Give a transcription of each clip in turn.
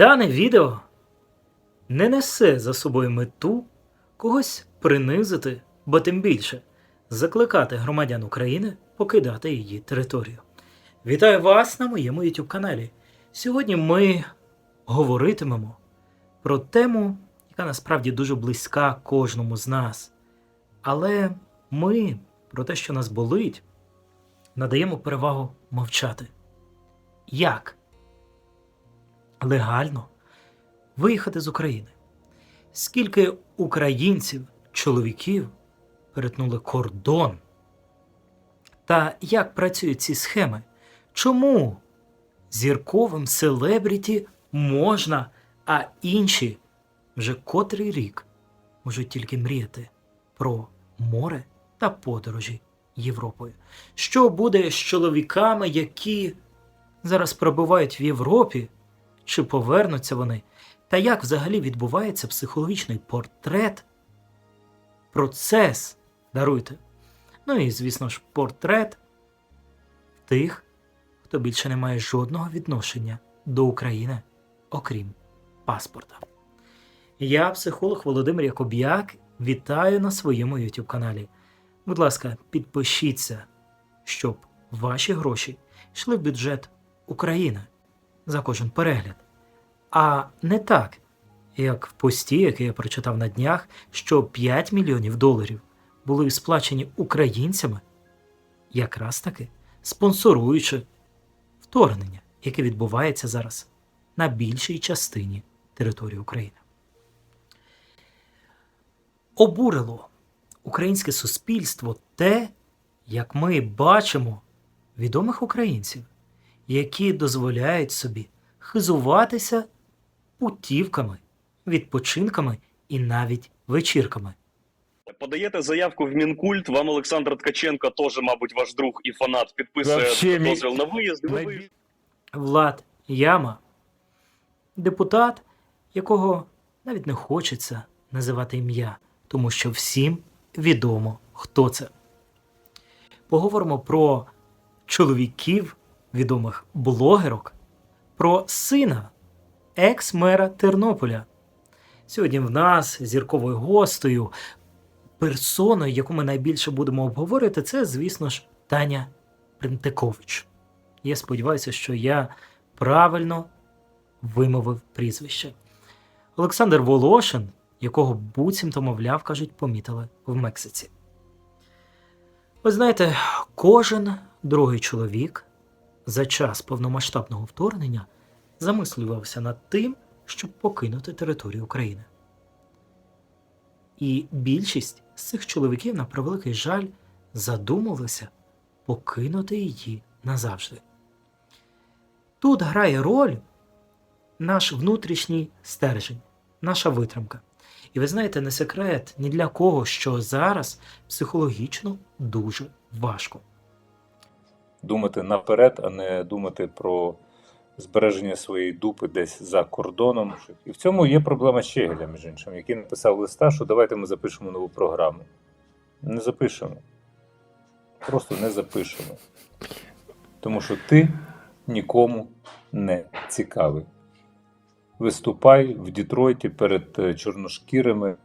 Дане відео не несе за собою мету когось принизити, бо тим більше закликати громадян України покидати її територію. Вітаю вас на моєму YouTube каналі. Сьогодні ми говоритимемо про тему, яка насправді дуже близька кожному з нас. Але ми про те, що нас болить, надаємо перевагу мовчати. Як легально виїхати з України? Скільки українців, чоловіків перетнули кордон? Та як працюють ці схеми? Чому зірковим селебріті можна, а інші вже котрий рік можуть тільки мріяти про море та подорожі Європою? Що буде з чоловіками, які зараз перебувають в Європі? Чи повернуться вони? Та як взагалі відбувається психологічний портрет, процес, даруйте. Ну і, звісно ж, портрет тих, хто більше не має жодного відношення до України, окрім паспорта. Я, психолог Володимир Якоб'як, вітаю на своєму YouTube каналі. Будь ласка, підпишіться, щоб ваші гроші йшли в бюджет України за кожен перегляд. А не так, як в пості, який я прочитав на днях, що 5 мільйонів доларів були сплачені українцями, якраз таки спонсоруючи вторгнення, яке відбувається зараз на більшій частині території України. Обурило українське суспільство те, як ми бачимо відомих українців, які дозволяють собі хизуватися путівками, відпочинками і навіть вечірками. Подаєте заявку в Мінкульт, вам Олександр Ткаченко, теж, мабуть, ваш друг і фанат, підписує дозвіл на виїзд. Влад Яма, депутат, якого навіть не хочеться називати ім'я, тому що всім відомо, хто це. Поговоримо про чоловіків, відомих блогерок, про сина екс-мера Тернополя. Сьогодні в нас зірковою гостею, персоною, яку ми найбільше будемо обговорити, це, звісно ж, Таня Принтикович. Я сподіваюся, що я правильно вимовив прізвище. Олександр Волошин, якого буцімто, мовляв, кажуть, помітили в Мексиці. Ви знаєте, кожен другий чоловік за час повномасштабного вторгнення замислювався над тим, щоб покинути територію України. І більшість з цих чоловіків, на превеликий жаль, задумалися покинути її назавжди. Тут грає роль наш внутрішній стержень, наша витримка. І ви знаєте, не секрет ні для кого, що зараз психологічно дуже важко. Думати наперед, а не думати про збереження своєї дупи десь за кордоном. І в цьому є проблема Щегеля, між іншим, який написав листа, що давайте ми запишемо нову програму. Не запишемо. Просто не запишемо. Тому що ти нікому не цікавий. Виступай в Дітройті перед е, чорношкірими,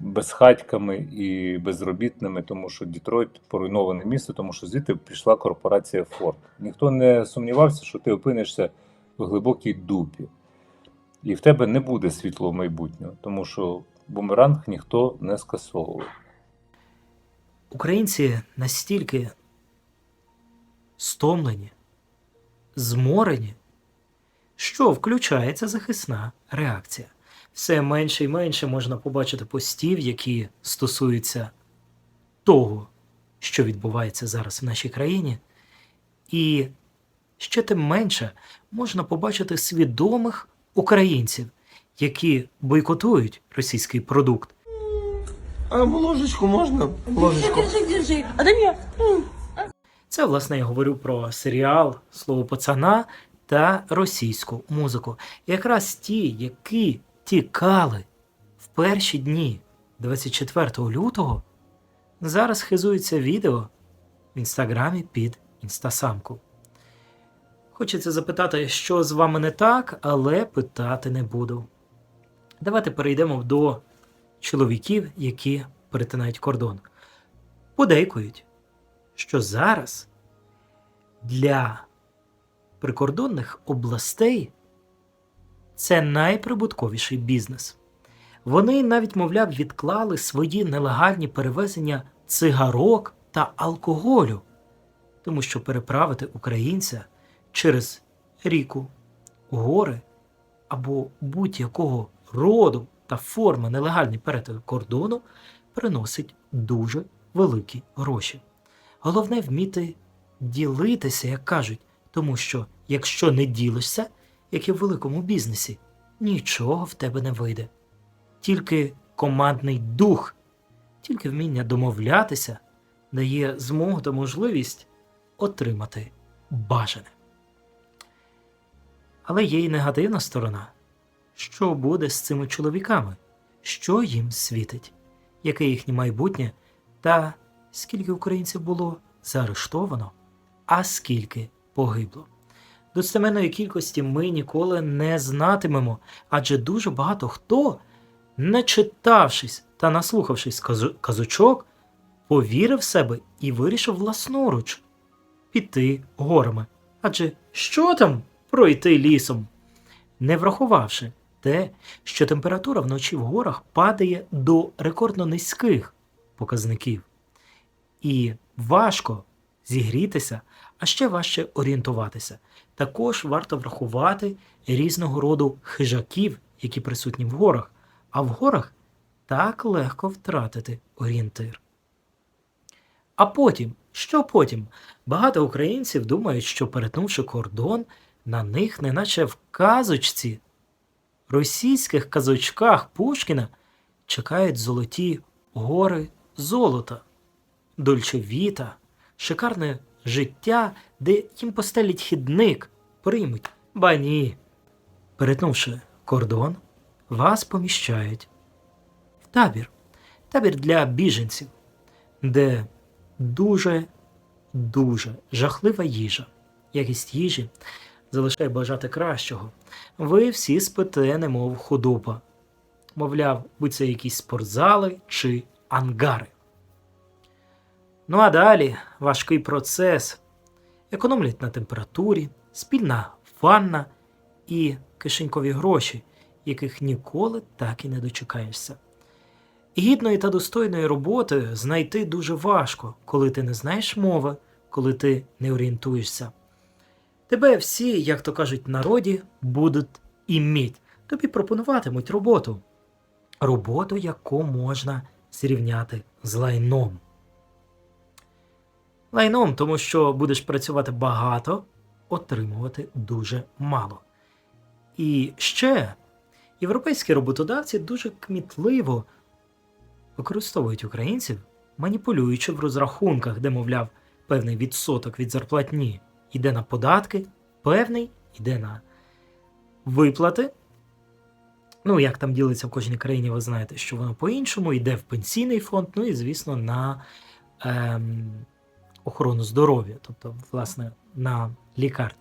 безхатьками і безробітними, тому що Дітройт поруйноване місто, тому що звідти пішла корпорація Форд. Ніхто не сумнівався, що ти опинишся в глибокій дупі, і в тебе не буде світлого майбутнього, тому що бумеранг ніхто не скасовував. Українці настільки стомлені, зморені, що включається захисна реакція. Все менше і менше можна побачити постів, які стосуються того, що відбувається зараз в нашій країні, і ще тим менше можна побачити свідомих українців, які бойкотують російський продукт, А ложечку можно? Ложечку. Держи, держи. А дай. М. Це, власне, я говорю про серіал Слово пацана та російську музику. Якраз ті, які тікали в перші дні 24 лютого, зараз хизуються відео в інстаграмі під інстасамку. Хочеться запитати, що з вами не так, але питати не буду. Давайте перейдемо до чоловіків, які перетинають кордон. Подейкують, що зараз для прикордонних областей це найприбутковіший бізнес. Вони навіть, мовляв, відклали свої нелегальні перевезення цигарок та алкоголю, тому що переправити українця через ріку, гори або будь-якого роду та форми нелегальні перетин кордону приносить дуже великі гроші. Головне вміти ділитися, як кажуть, тому що якщо не ділишся, як і в великому бізнесі, нічого в тебе не вийде. Тільки командний дух, тільки вміння домовлятися дає змогу та можливість отримати бажане. Але є й негативна сторона. Що буде з цими чоловіками? Що їм світить? Яке їхнє майбутнє? Та скільки українців було заарештовано, а скільки погибло? Достеменної кількості ми ніколи не знатимемо, адже дуже багато хто, не читавшись та наслухавшись казочок, повірив в себе і вирішив власноруч піти горами. Адже що там пройти лісом? Не врахувавши те, що температура вночі в горах падає до рекордно низьких показників, і важко зігрітися, а ще важче орієнтуватися. Також варто врахувати різного роду хижаків, які присутні в горах, а в горах так легко втратити орієнтир. А потім, що потім? Багато українців думають, що перетнувши кордон, на них, неначе в казочці, російських казочках Пушкіна, чекають золоті гори золота, дольчевіта, шикарне життя, де їм постелять хідник, приймуть. Ба ні. Перетнувши кордон, вас поміщають в табір. Табір для біженців, де дуже, дуже жахлива їжа. Якість їжі залишає бажати кращого. Ви всі спите, немов худоба. Мовляв, будь це якісь спортзали чи ангари. Ну а далі важкий процес. Економлять на температурі, спільна ванна і кишенькові гроші, яких ніколи так і не дочекаєшся. Гідної та достойної роботи знайти дуже важко, коли ти не знаєш мови, коли ти не орієнтуєшся. Тебе всі, як то кажуть народі, будуть іміть. Тобі пропонуватимуть роботу. Роботу, яку можна зрівняти з лайном. Лайном, тому що будеш працювати багато, отримувати дуже мало. І ще європейські роботодавці дуже кмітливо використовують українців, маніпулюючи в розрахунках, де, мовляв, певний відсоток від зарплатні йде на податки, певний йде на виплати. Ну, як там ділиться в кожній країні, ви знаєте, що воно по-іншому, йде в пенсійний фонд, ну і, звісно, на ем, охорону здоров'я, тобто, власне, на лікарню.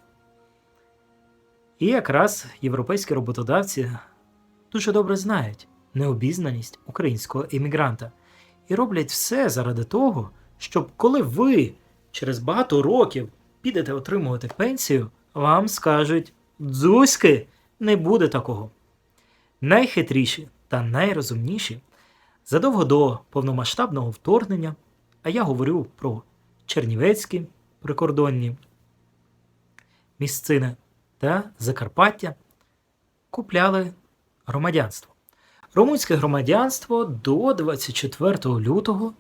І якраз європейські роботодавці дуже добре знають необізнаність українського емігранта і роблять все заради того, щоб коли ви через багато років підете отримувати пенсію, вам скажуть дзузьки, не буде такого. Найхитріші та найрозумніші задовго до повномасштабного вторгнення, а я говорю про Чернівецькі прикордонні місцини та Закарпаття, купляли громадянство. Румунське громадянство до 24 лютого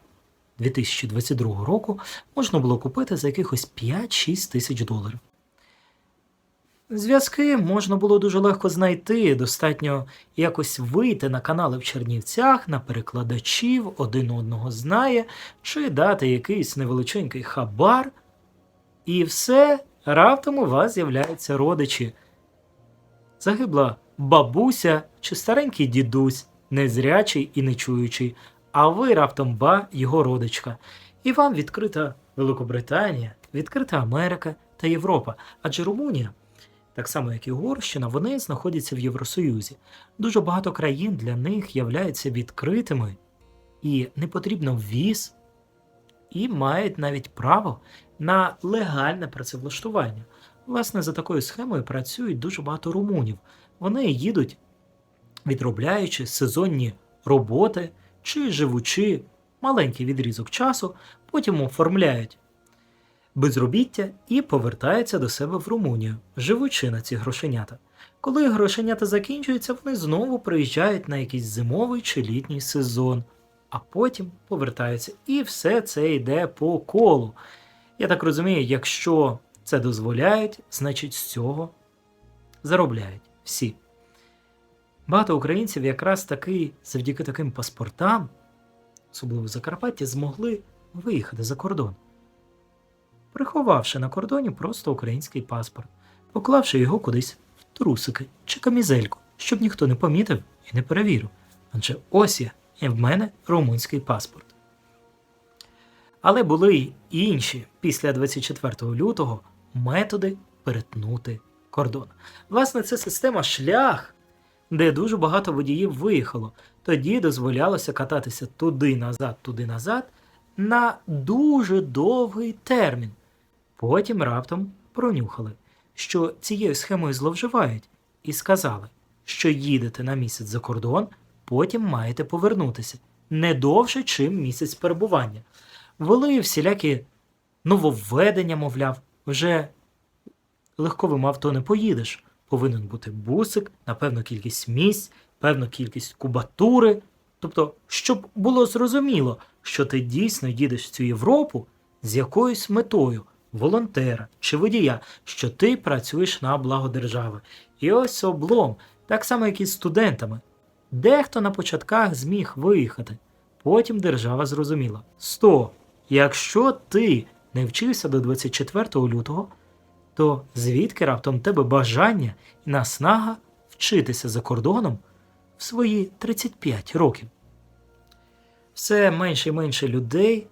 2022 року можна було купити за якихось 5-6 тисяч доларів. Зв'язки можна було дуже легко знайти, достатньо якось вийти на канали в Чернівцях, на перекладачів, один одного знає, чи дати якийсь невеличенький хабар, і все раптом у вас з'являються родичі. Загибла бабуся чи старенький дідусь, незрячий і нечуючий, а ви раптом ба його родичка. І вам відкрита Великобританія, відкрита Америка, та Європа, адже Румунія, так само як і Угорщина, вони знаходяться в Євросоюзі. Дуже багато країн для них являються відкритими і не потрібно ввіз, і мають навіть право на легальне працевлаштування. Власне, за такою схемою працюють дуже багато румунів. Вони їдуть, відробляючи сезонні роботи чи живучи маленький відрізок часу, потім оформляють безробіття і повертаються до себе в Румунію, живучи на ці грошенята. Коли грошенята закінчуються, вони знову приїжджають на якийсь зимовий чи літній сезон, а потім повертаються. І все це йде по колу. Я так розумію, якщо це дозволяють, значить з цього заробляють всі. Багато українців якраз таки завдяки таким паспортам, особливо в Закарпатті, змогли виїхати за кордон, приховавши на кордоні просто український паспорт, поклавши його кудись в трусики чи камізельку, щоб ніхто не помітив і не перевірив. Адже ось я, і в мене румунський паспорт. Але були й інші після 24 лютого методи перетнути кордон. Власне, це система шлях, де дуже багато водіїв виїхало. Тоді дозволялося кататися туди-назад, туди-назад на дуже довгий термін. Потім раптом пронюхали, що цією схемою зловживають, і сказали, що їдете на місяць за кордон, потім маєте повернутися не довше, чим місяць перебування. Вели всілякі нововведення, мовляв, вже легковим авто не поїдеш. Повинен бути бусик на певну кількість місць, певну кількість кубатури. Тобто, щоб було зрозуміло, що ти дійсно їдеш в цю Європу з якоюсь метою волонтера чи водія, що ти працюєш на благо держави. І ось облом, так само, як і з студентами. Дехто на початках зміг виїхати. Потім держава зрозуміла: Стоп, якщо ти не вчився до 24 лютого, то звідки раптом тебе бажання і наснага вчитися за кордоном в свої 35 років? Все менше і менше людей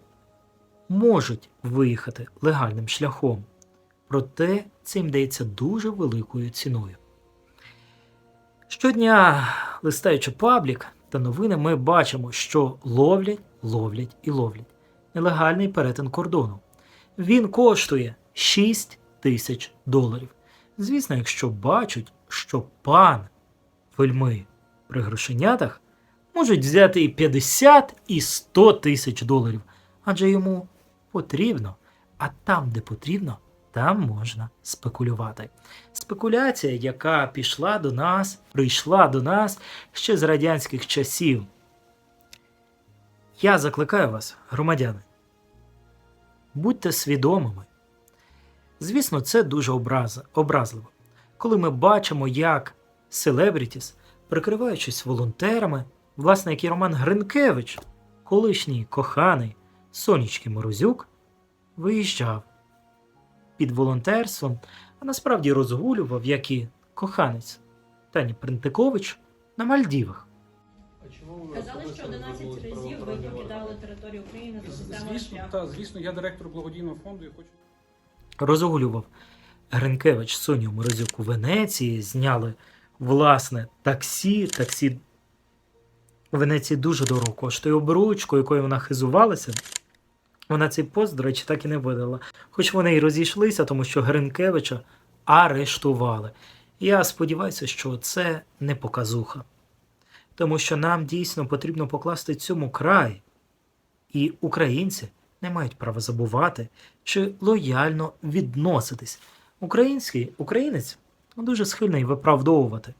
можуть виїхати легальним шляхом, проте це їм дається дуже великою ціною. Щодня, листаючи паблік та новини, ми бачимо, що ловлять, ловлять і ловлять нелегальний перетин кордону. Він коштує 6 тисяч доларів. Звісно, якщо бачать, що пан вельми при грошенятах можуть взяти і 50, і 100 тисяч доларів, адже йому потрібно, а там, де потрібно, там можна спекулювати. Спекуляція, яка пішла до нас, прийшла до нас ще з радянських часів. Я закликаю вас, громадяни, будьте свідомими. Звісно, це дуже образ... образливо, коли ми бачимо, як селебрітіс, прикриваючись волонтерами, власне, як і Роман Гринкевич, колишній коханий Сонічки Морозюк, виїжджав під волонтерством, а насправді розгулював, як і коханець Тані Принтикович на Мальдівах. Казали, що 11 разів ви покидали територію України за системою Звісно, та, звісно, я директор благодійного фонду і хочу. розгулював Гринкевич Соню Морозюк у Венеції, зняли власне таксі. Таксі Венеції дуже дорого коштує обручку, якою вона хизувалася. Вона цей пост, до речі, так і не видала. Хоч вони й розійшлися, тому що Гринкевича арештували. Я сподіваюся, що це не показуха. Тому що нам дійсно потрібно покласти цьому край. І українці не мають права забувати чи лояльно відноситись. Український українець дуже схильний виправдовувати.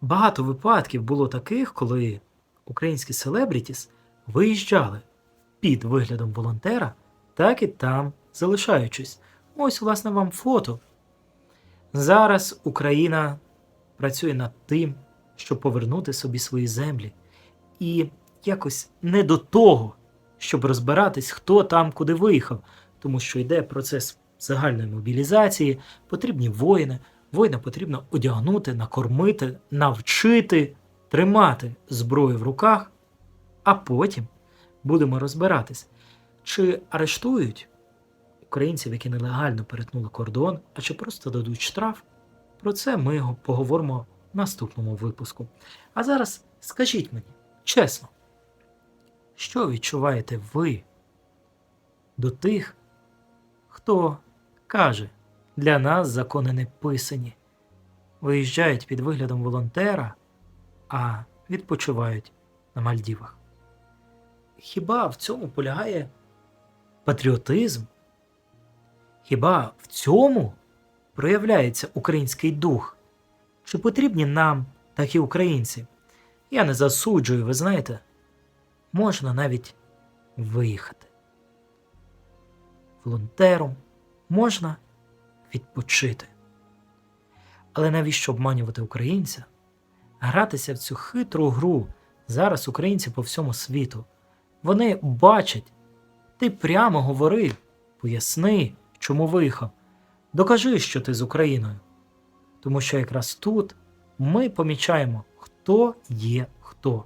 Багато випадків було таких, коли українські селебрітіс виїжджали під виглядом волонтера, так і там залишаючись. Ось, власне, вам фото. Зараз Україна працює над тим, щоб повернути собі свої землі. І якось не до того, щоб розбиратись, хто там куди виїхав, тому що йде процес загальної мобілізації, потрібні воїни. Воїна потрібно одягнути, накормити, навчити, тримати зброю в руках, а потім будемо розбиратись, чи арештують українців, які нелегально перетнули кордон, а чи просто дадуть штраф, про це ми поговоримо в наступному випуску. А зараз скажіть мені, чесно, що відчуваєте ви до тих, хто каже, для нас закони не писані, виїжджають під виглядом волонтера, а відпочивають на Мальдівах. Хіба в цьому полягає патріотизм? Хіба в цьому проявляється український дух? Чи потрібні нам такі українці? Я не засуджую, ви знаєте, можна навіть виїхати. Волонтером можна відпочити. Але навіщо обманювати українця? Гратися в цю хитру гру зараз українці по всьому світу. Вони бачать, ти прямо говори, поясни, чому виїхав. Докажи, що ти з Україною. Тому що якраз тут ми помічаємо, хто є хто,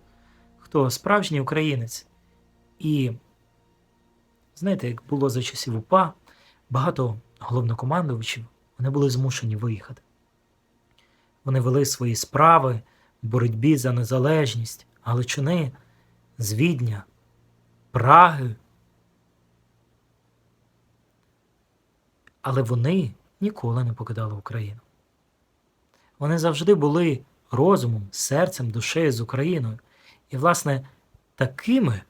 хто справжній українець. І знаєте, як було за часів УПА, багато головнокомандувачів вони були змушені виїхати. Вони вели свої справи в боротьбі за незалежність Галичини, з Відня, Праги. Але вони ніколи не покидали Україну. Вони завжди були розумом, серцем, душею з Україною. І, власне, такими,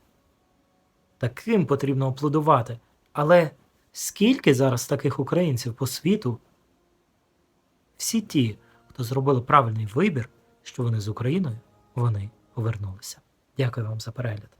таким потрібно аплодувати. Але скільки зараз таких українців по світу? Всі ті, хто зробили правильний вибір, що вони з Україною, вони повернулися. Дякую вам за перегляд.